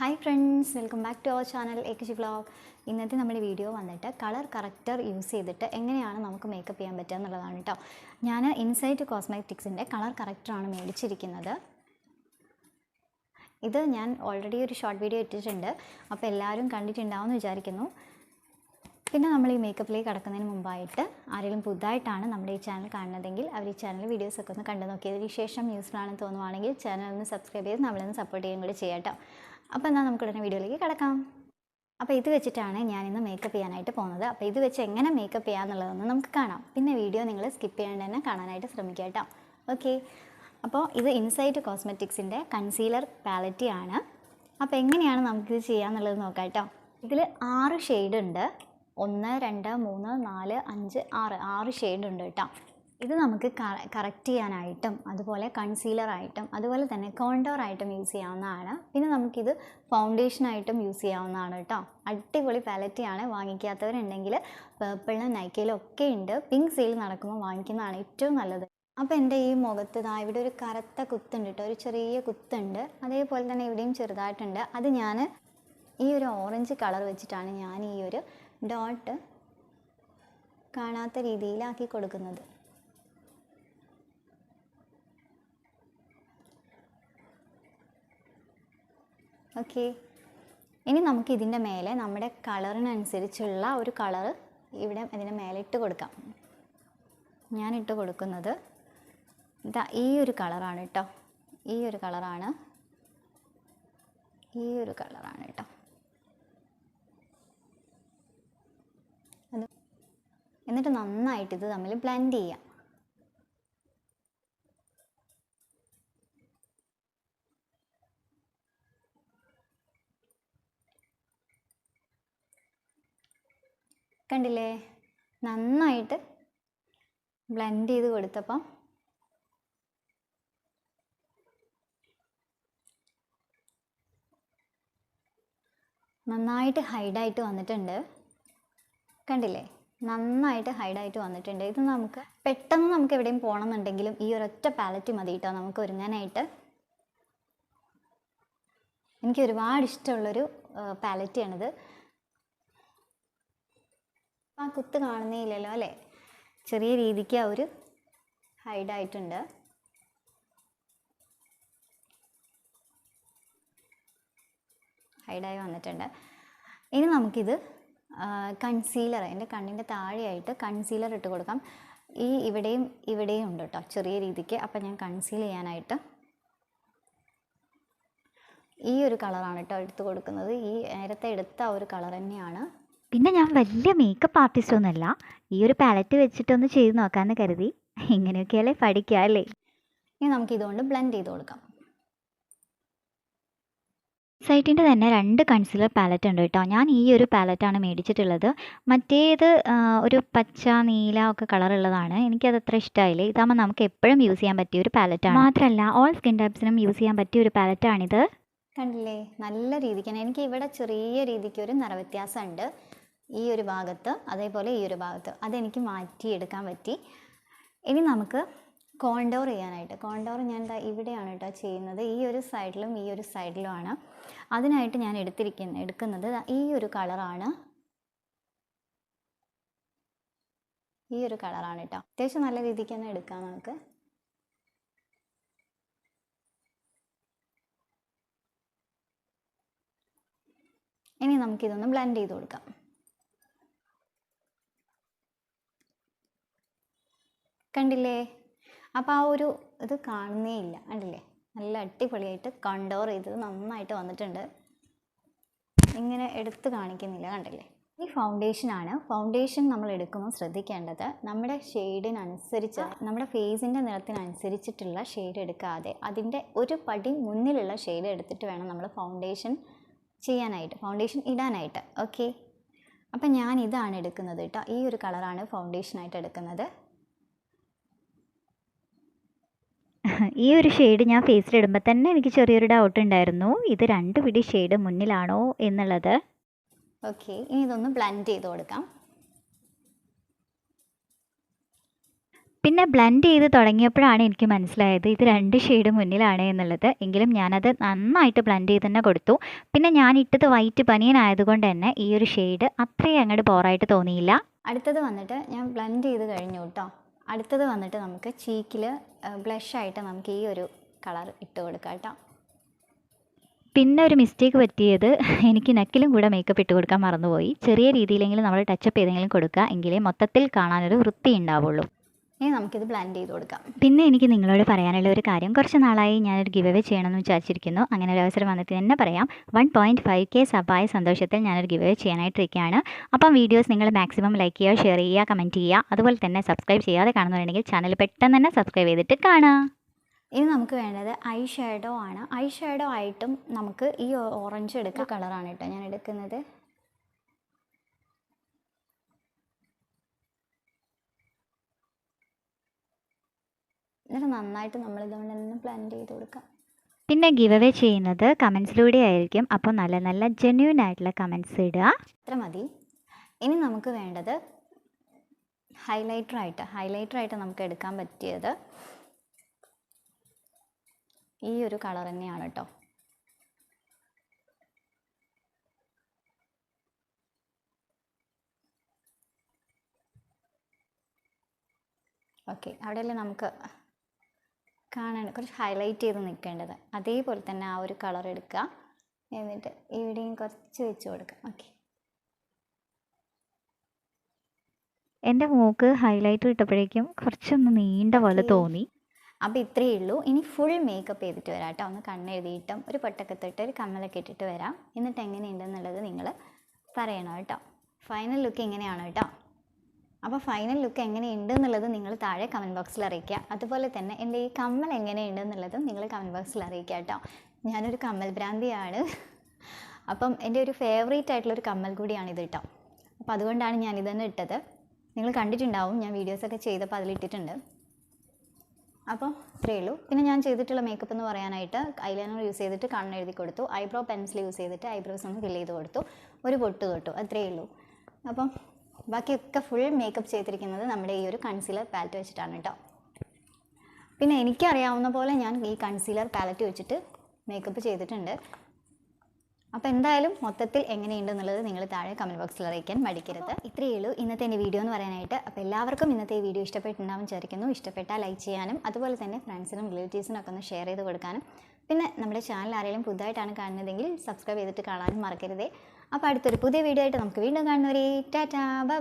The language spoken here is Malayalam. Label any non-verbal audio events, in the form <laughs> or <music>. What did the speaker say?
Hi friends welcome back to our channel ഏകശി vlog ഇന്നത്തെ നമ്മുടെ വീഡിയോ വന്നിട്ട് കളർ കറക്റ്റർ യൂസ് ചെയ്തിട്ട് എങ്ങനെയാണ് നമുക്ക് മേക്കപ്പ് ചെയ്യാൻ പറ്റുക എന്നുള്ളതാണ് കേട്ടോ ഞാൻ ഇൻസൈറ്റ് കോസ്മെറ്റിക്സിന്റെ കളർ കറക്റ്ററാണ് മേടിച്ചിരിക്കുന്നത്. ഇത് ഞാൻ ഓൾറെഡി ഒരു ഷോർട്ട് വീഡിയോ ഇട്ടിട്ടുണ്ട്. അപ്പോൾ എല്ലാവരും കണ്ടിട്ടുണ്ടാവുമെന്ന് വിചാരിക്കുന്നു. പിന്നെ നമ്മൾ ഈ മേക്കപ്പിലേക്ക് കടക്കുന്നതിന് മുമ്പായിട്ട് ആരെങ്കിലും പുതുതായിട്ടാണ് നമ്മുടെ ഈ ചാനൽ കാണുന്നതെങ്കിൽ അവർ ഈ ചാനൽ വീഡിയോസൊക്കെ ഒന്ന് കണ്ടു നോക്കിയതിന് ശേഷം യൂസ്ഫുൾ ആണെന്ന് തോന്നുവാണെങ്കിൽ ചാനൽ ഒന്ന് സബ്സ്ക്രൈബ് ചെയ്ത് നമ്മളൊന്ന് സപ്പോർട്ട് ചെയ്യുകയും കൂടി ചെയ്യാം കേട്ടോ അപ്പോൾ എന്നാൽ നമുക്ക് ഉടനെ വീഡിയോയിലേക്ക് കിടക്കാം. അപ്പോൾ ഇത് വെച്ചിട്ടാണ് ഞാൻ ഇന്ന് മേക്കപ്പ് ചെയ്യാനായിട്ട് പോകുന്നത്. അപ്പോൾ ഇത് വെച്ച് എങ്ങനെ മേക്കപ്പ് ചെയ്യാന്നുള്ളതൊന്ന് നമുക്ക് കാണാം. പിന്നെ വീഡിയോ നിങ്ങൾ സ്കിപ്പ് ചെയ്യാണ്ട് തന്നെ കാണാനായിട്ട് ശ്രമിക്കുക കേട്ടോ. ഓക്കെ അപ്പോൾ ഇത് ഇൻസൈറ്റ് കോസ്മെറ്റിക്സിന്റെ കൺസീലർ പാലറ്റി ആണ്. അപ്പോൾ എങ്ങനെയാണ് നമുക്കിത് ചെയ്യാമെന്നുള്ളത് നോക്കാം കേട്ടോ. ഇതിൽ ആറ് ഷെയ്ഡുണ്ട് ഒന്ന് രണ്ട് മൂന്ന് നാല് അഞ്ച് ആറ്. ആറ് ഷെയ്ഡുണ്ട് കേട്ടോ. ഇത് നമുക്ക് കറക്റ്റ് ചെയ്യാനായിട്ടും അതുപോലെ കൺസീലറായിട്ടും അതുപോലെ തന്നെ കോണ്ടോർ ആയിട്ടും യൂസ് ചെയ്യാവുന്നതാണ്. പിന്നെ നമുക്കിത് ഫൗണ്ടേഷനായിട്ടും യൂസ് ചെയ്യാവുന്നതാണ് കേട്ടോ. അടിപൊളി പാലറ്റിയാണ് വാങ്ങിക്കാത്തവരുണ്ടെങ്കിൽ പേർപ്പിളിനും നൈക്കയിലും ഒക്കെ ഉണ്ട്. പിങ്ക് സെയിൽ നടക്കുമ്പോൾ വാങ്ങിക്കുന്നതാണ് ഏറ്റവും നല്ലത്. അപ്പോൾ എന്റെ ഈ മുഖത്ത് ഇതാ ഇവിടെ ഒരു കറുത്ത കുത്തുണ്ട് കേട്ടോ. ഒരു ചെറിയ കുത്തുണ്ട്. അതേപോലെ തന്നെ ഇവിടെയും ചെറുതായിട്ടുണ്ട്. അത് ഞാൻ ഈ ഒരു ഓറഞ്ച് കളർ വെച്ചിട്ടാണ് ഞാൻ ഈ ഒരു ഡോട്ട് കാണാത്ത രീതിയിലാക്കി കൊടുക്കുന്നത്. ഓക്കെ ഇനി നമുക്ക് ഇതിന്റെ മേലെ നമ്മുടെ കളറിനനുസരിച്ചുള്ള ഒരു കളറ് ഇവിടെ ഇതിന്റെ മേലെ ഇട്ട് കൊടുക്കാം. ഞാൻ ഇട്ട് കൊടുക്കുന്നത് ഇതാ ഈ ഒരു കളറാണ് കേട്ടോ ഈ ഒരു കളറാണ്. ഈ ഒരു കളറാണ് കേട്ടോ എന്നിട്ട് നന്നായിട്ട് ഇത് തമ്മിൽ ബ്ലെൻഡ് ചെയ്യാം. കണ്ടില്ലേ? നന്നായിട്ട് ബ്ലെൻഡ് ചെയ്ത് കൊടുത്തപ്പം നന്നായിട്ട് ഹൈഡായിട്ട് വന്നിട്ടുണ്ട്. കണ്ടില്ലേ? നന്നായിട്ട് ഹൈഡായിട്ട് വന്നിട്ടുണ്ട്. ഇത് നമുക്ക് പെട്ടെന്ന് നമുക്ക് എവിടെയും പോകണമെന്നുണ്ടെങ്കിലും ഈ ഒരൊറ്റ പാലറ്റ് മതി കേട്ടോ നമുക്ക് ഒരുങ്ങാനായിട്ട്. എനിക്ക് ഒരുപാട് ഇഷ്ടമുള്ളൊരു പാലറ്റിയാണിത് ആ കുത്ത് കാണുന്നേ ഇല്ലല്ലോ അല്ലേ? ചെറിയ രീതിക്ക് ആ ഒരു ഹൈഡായിട്ടുണ്ട് ഹൈഡായി വന്നിട്ടുണ്ട്. ഇനി നമുക്കിത് കൺസീലർ എന്റെ കണ്ണിന്റെ താഴെയായിട്ട് കൺസീലർ ഇട്ട് കൊടുക്കാം. ഈ ഇവിടെയും ഇവിടെയും ഉണ്ട് കേട്ടോ ചെറിയ രീതിക്ക്. അപ്പം ഞാൻ കൺസീൽ ചെയ്യാനായിട്ട് ഈ ഒരു കളറാണ് കേട്ടോ എടുത്ത് കൊടുക്കുന്നത്. ഈ നേരത്തെ എടുത്ത ഒരു കളർ തന്നെയാണ് പിന്നെ ഞാൻ വലിയ മേക്കപ്പ് ആർട്ടിസ്റ്റ് ഒന്നുമല്ല. ഈ ഒരു പാലറ്റ് വെച്ചിട്ടൊന്ന് ചെയ്ത് നോക്കാമെന്ന് കരുതി. ഇങ്ങനെയൊക്കെയല്ലേ പഠിക്കുക അല്ലേ? ഇനി നമുക്ക് ഇതുകൊണ്ട് ബ്ലെൻഡ് ചെയ്ത് കൊടുക്കാം. സൈറ്റിന്റെ തന്നെ രണ്ട് കൺസിലർ പാലറ്റ് ഉണ്ട് കേട്ടോ. ഞാൻ ഈ ഒരു പാലറ്റാണ് മേടിച്ചിട്ടുള്ളത്. മറ്റേത് ഒരു പച്ച നീല ഒക്കെ കളർ ഉള്ളതാണ്. എനിക്കത് അത്ര ഇഷ്ടമായില്ലേ ഇതാകുമ്പോൾ നമുക്ക് എപ്പോഴും യൂസ് ചെയ്യാൻ പറ്റിയ ഒരു പാലറ്റാണ് മാത്രമല്ല ഓൾ സ്കിൻ ടൈപ്സിനും യൂസ് ചെയ്യാൻ പറ്റിയ ഒരു പാലറ്റാണിത് കണ്ടില്ലേ? നല്ല രീതിക്കാണ് എനിക്ക് ഇവിടെ ചെറിയ രീതിക്ക് ഒരു നിറവ്യത്യാസമുണ്ട് ഈ ഒരു ഭാഗത്ത് അതേപോലെ ഈ ഒരു ഭാഗത്ത്. അതെനിക്ക് മാറ്റിയെടുക്കാൻ പറ്റി. ഇനി നമുക്ക് കോണ്ടോർ ചെയ്യാനായിട്ട്. കോണ്ടോർ ഞാൻ എന്താ ഇവിടെയാണ് കേട്ടോ ചെയ്യുന്നത്. ഈ ഒരു സൈഡിലും ഈ ഒരു സൈഡിലുമാണ്. അതിനായിട്ട് ഞാൻ എടുത്തിരിക്കുന്ന എടുക്കുന്നത് ഈ ഒരു കളറാണ്. ഈ ഒരു കളറാണ് കേട്ടോ അത്യാവശ്യം നല്ല രീതിക്ക് തന്നെ എടുക്കാം നമുക്ക്. ഇനി നമുക്കിതൊന്ന് ബ്ലെൻഡ് ചെയ്ത് കൊടുക്കാം. കണ്ടില്ലേ? അപ്പോൾ ആ ഒരു ഇത് കാണുന്നേ ഇല്ല. കണ്ടില്ലേ? നല്ല അടിപൊളിയായിട്ട് കണ്ടോർ ചെയ്തത് നന്നായിട്ട് വന്നിട്ടുണ്ട്. ഇങ്ങനെ എടുത്ത് കാണിക്കുന്നില്ല. കണ്ടില്ലേ? ഈ ഫൗണ്ടേഷനാണ് ഫൗണ്ടേഷൻ നമ്മൾ എടുക്കുമ്പോൾ ശ്രദ്ധിക്കേണ്ടത് നമ്മുടെ ഷെയ്ഡിനനുസരിച്ച് നമ്മുടെ ഫേസിന്റെ നിറത്തിനനുസരിച്ചിട്ടുള്ള ഷെയ്ഡ് എടുക്കാതെ അതിന്റെ ഒരു പടി മുന്നിലുള്ള ഷെയ്ഡ് എടുത്തിട്ട് വേണം നമ്മൾ ഫൗണ്ടേഷൻ ചെയ്യാനായിട്ട് ഫൗണ്ടേഷൻ ഇടാനായിട്ട്. ഓക്കെ അപ്പം ഞാൻ ഇതാണ് എടുക്കുന്നത് കേട്ടോ. ഈ ഒരു കളറാണ് ഫൗണ്ടേഷനായിട്ട് എടുക്കുന്നത്. ഈ ഒരു ഷെയ്ഡ് ഞാൻ ഫേസിലിടുമ്പോൾ തന്നെ എനിക്ക് ചെറിയൊരു ഡൗട്ട് ഉണ്ടായിരുന്നു. ഇത് രണ്ട് പിടി ഷെയ്ഡ് മുന്നിലാണോ എന്നുള്ളത്. ഓക്കെ ഇനി ഇതൊന്ന് ബ്ലെൻഡ് ചെയ്ത് കൊടുക്കാം. പിന്നെ ബ്ലെൻഡ് ചെയ്ത് തുടങ്ങിയപ്പോഴാണ് എനിക്ക് മനസ്സിലായത് ഇത് രണ്ട് ഷെയ്ഡ് മുന്നിലാണ് എന്നുള്ളത്. എങ്കിലും ഞാനത് നന്നായിട്ട് ബ്ലെൻഡ് ചെയ്ത് തന്നെ കൊടുത്തു. പിന്നെ ഞാൻ ഇട്ടത് വൈറ്റ് ബനിയനായതുകൊണ്ട് തന്നെ ഈ ഒരു ഷെയ്ഡ് അത്രയും അങ്ങോട്ട് ബോറായിട്ട് തോന്നിയില്ല. അടുത്തത് വന്നിട്ട് ഞാൻ ബ്ലെൻഡ് ചെയ്ത് കഴിഞ്ഞു കേട്ടോ. അടുത്തത് വന്നിട്ട് നമുക്ക് ചീക്കിൽ ബ്ലഷായിട്ട് നമുക്ക് ഈ ഒരു കളർ ഇട്ട് കൊടുക്കാം കേട്ടോ. പിന്നെ ഒരു മിസ്റ്റേക്ക് പറ്റിയത് <laughs> എനിക്ക് നെക്കിലും കൂടെ മേക്കപ്പ് ഇട്ട് കൊടുക്കാൻ മറന്നുപോയി. ചെറിയ രീതിയിലെങ്കിലും നമ്മൾ ടച്ചപ്പ് ചെയ്തെങ്കിലും കൊടുക്കുക. എങ്കിലേ മൊത്തത്തിൽ കാണാനൊരു വൃത്തി ഉണ്ടാവുള്ളൂ ഇനി നമുക്കിത് ബ്ലെൻഡ് ചെയ്ത് കൊടുക്കാം. പിന്നെ എനിക്ക് നിങ്ങളോട് പറയാനുള്ള ഒരു കാര്യം. കുറച്ച് നാളായി ഞാനൊരു ഗിവ് അവേ ചെയ്യണമെന്ന് വിചാരിച്ചിരിക്കുന്നു. അങ്ങനെ ഒരു അവസരം വന്നിട്ട് തന്നെ പറയാം. വൺ പോയിന്റ് ഫൈവ് കെ സബായ സന്തോഷത്തിൽ ഞാനൊരു ഗിവ് അവേ ചെയ്യാനായിട്ടിരിക്കുകയാണ്. അപ്പം വീഡിയോസ് നിങ്ങൾ മാക്സിമം ലൈക്ക് ചെയ്യുക ഷെയർ ചെയ്യുക കമന്റ് ചെയ്യുക. അതുപോലെ തന്നെ സബ്സ്ക്രൈബ് ചെയ്യാതെ കാണുന്നുണ്ടെങ്കിൽ ചാനൽ പെട്ടെന്ന് തന്നെ സബ്സ്ക്രൈബ് ചെയ്തിട്ട് കാണുക. ഇനി നമുക്ക് വേണ്ടത് ഐ ഷാഡോ ആണ്. ഐ ഷാഡോ ആയിട്ടും നമുക്ക് ഈ ഓറഞ്ച് എടുക്കുക കളറാണ് കേട്ടോ. ഞാൻ എടുക്കുന്നത്. എന്നിട്ട് നന്നായിട്ട് നമ്മൾ ഇതുകൊണ്ട് തന്നെ പ്ലാൻ ചെയ്ത് കൊടുക്കാം. പിന്നെ ഗിവ് അവേ ചെയ്യുന്നത് കമൻസിലൂടെ ആയിരിക്കും. അപ്പോൾ നല്ല നല്ല ജെന്യൂൻ ആയിട്ടുള്ള കമൻസ് ഇടുക. ഇത്ര മതി. ഇനി നമുക്ക് വേണ്ടത് ഹൈലൈറ്റർ ആയിട്ട് ഹൈലൈറ്റർ ആയിട്ട് നമുക്ക് എടുക്കാൻ പറ്റിയത് ഈ ഒരു കളർ തന്നെയാണ് കേട്ടോ ഓക്കെ അവിടെയല്ലേ നമുക്ക് കാണാൻ കുറച്ച് ഹൈലൈറ്റ് ചെയ്ത് നിൽക്കേണ്ടത്. അതേപോലെ തന്നെ ആ ഒരു കളർ എടുക്കുക. എന്നിട്ട് ഇവിടെയും കുറച്ച് വെച്ച് കൊടുക്കാം ഓക്കെ എന്റെ മൂക്ക് ഹൈലൈറ്റ് ഇട്ടപ്പോഴേക്കും കുറച്ചൊന്ന് നീണ്ട പോലെ തോന്നി. അപ്പോൾ ഇത്രയേ ഉള്ളൂ. ഇനി ഫുൾ മേക്കപ്പ് ചെയ്തിട്ട് വരാം കേട്ടോ. ഒന്ന് കണ്ണെഴുതിയിട്ടും ഒരു പൊട്ടൊക്കെ തൊട്ട് ഒരു കമ്മലൊക്കെ ഇട്ടിട്ട് വരാം. എന്നിട്ട് എങ്ങനെയുണ്ടെന്നുള്ളത് നിങ്ങൾ പറയണം കേട്ടോ. ഫൈനൽ ലുക്ക് ഇങ്ങനെയാണ് കേട്ടോ? അപ്പോൾ ഫൈനൽ ലുക്ക് എങ്ങനെയുണ്ട് എന്നുള്ളത് നിങ്ങൾ താഴെ കമന്റ് ബോക്സിൽ അറിയിക്കുക. അതുപോലെ തന്നെ എന്റെ ഈ കമ്മൽ എങ്ങനെയുണ്ട് എന്നുള്ളതും നിങ്ങൾ കമന്റ് ബോക്സിൽ അറിയിക്കുക കേട്ടോ. ഞാനൊരു കമ്മൽ ഭ്രാന്തിയാണ്. അപ്പം എന്റെ ഒരു ഫേവറേറ്റ് ആയിട്ടുള്ളൊരു കമ്മൽ കൂടിയാണ് ഇത് കേട്ടോ. അപ്പോൾ അതുകൊണ്ടാണ് ഞാൻ തന്നെ ഇട്ടത്. നിങ്ങൾ കണ്ടിട്ടുണ്ടാവും ഞാൻ വീഡിയോസൊക്കെ ചെയ്തപ്പോൾ അതിലിട്ടിട്ടുണ്ട്. അപ്പോൾ ഇത്രയേ ഉള്ളൂ. പിന്നെ ഞാൻ ചെയ്തിട്ടുള്ള മേക്കപ്പ് എന്ന് പറയാനായിട്ട് ഐലൈനർ യൂസ് ചെയ്തിട്ട് കണ്ണ് എഴുതി കൊടുത്തു. ഐബ്രോ പെൻസിൽ യൂസ് ചെയ്തിട്ട് ഐബ്രോസ് ഒന്ന് ഫില്ല് ചെയ്ത് കൊടുത്തു. ഒരു പൊട്ട് തൊട്ടു. അത്രയേ ഉള്ളൂ. അപ്പം ബാക്കിയൊക്കെ ഫുൾ മേക്കപ്പ് ചെയ്തിരിക്കുന്നത് നമ്മുടെ ഈ ഒരു കൺസീലർ പാലറ്റ് വെച്ചിട്ടാണ് കേട്ടോ പിന്നെ എനിക്കറിയാവുന്ന പോലെ ഞാൻ ഈ കൺസീലർ പാലറ്റ് വെച്ചിട്ട് മേക്കപ്പ് ചെയ്തിട്ടുണ്ട്. അപ്പോൾ എന്തായാലും മൊത്തത്തിൽ എങ്ങനെയുണ്ടെന്നുള്ളത് നിങ്ങൾ താഴെ കമന്റ് ബോക്സിൽ അറിയിക്കാൻ മടിക്കരുത്. ഇത്രയേ ഉള്ളൂ ഇന്നത്തെ എന്റെ വീഡിയോ എന്ന് പറയാനായിട്ട്. അപ്പോൾ എല്ലാവർക്കും ഇന്നത്തെ ഈ വീഡിയോ ഇഷ്ടപ്പെട്ടിട്ടുണ്ടാവും വിചാരിക്കുന്നു. ഇഷ്ടപ്പെട്ടാൽ ലൈക്ക് ചെയ്യാനും അതുപോലെ തന്നെ ഫ്രണ്ട്സിനും റിലേറ്റീവ്സിനും ഒക്കെ ഒന്ന് ഷെയർ ചെയ്ത് കൊടുക്കാനും. പിന്നെ നമ്മുടെ ചാനൽ ആരെങ്കിലും പുതുതായിട്ടാണ് കാണുന്നതെങ്കിൽ സബ്സ്ക്രൈബ് ചെയ്തിട്ട് കാണാനും മറക്കരുതേ. അപ്പോൾ അടുത്തൊരു പുതിയ വീഡിയോ ആയിട്ട് നമുക്ക് വീണ്ടും കാണുന്നവരെ. Tata bye